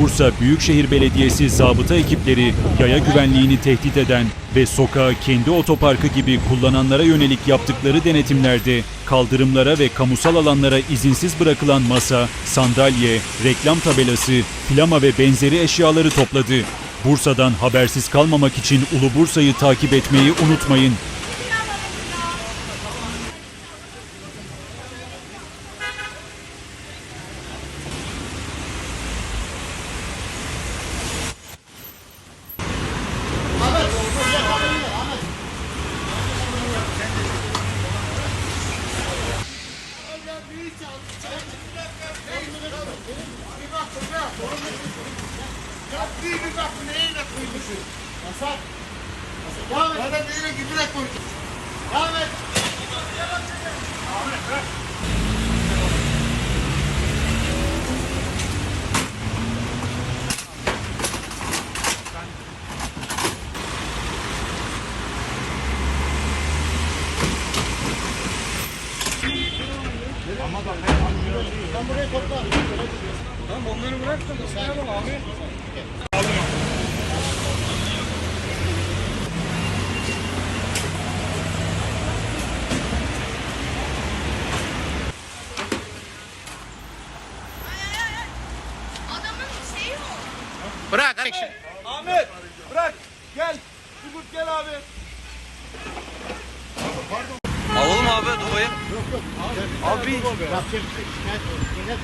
Bursa Büyükşehir Belediyesi zabıta ekipleri yaya güvenliğini tehdit eden ve sokağı kendi otoparkı gibi kullananlara yönelik yaptıkları denetimlerde kaldırımlara ve kamusal alanlara izinsiz bırakılan masa, sandalye, reklam tabelası, flama ve benzeri eşyaları topladı. Bursa'dan habersiz kalmamak için Ulu Bursa'yı takip etmeyi unutmayın. Bir bak neyle koymuşsun? Yasak. Devam et. Bana neyle giderek koymuşsun? Devam et. Sen buraya topla. Tamam onları bırak da sayalım abi. Bırak action. Ahmet bırak. Gel. Turgut gel abi. Alalım abi Dubai'yi. Abi. Bak, şikayet- şikayet- Abi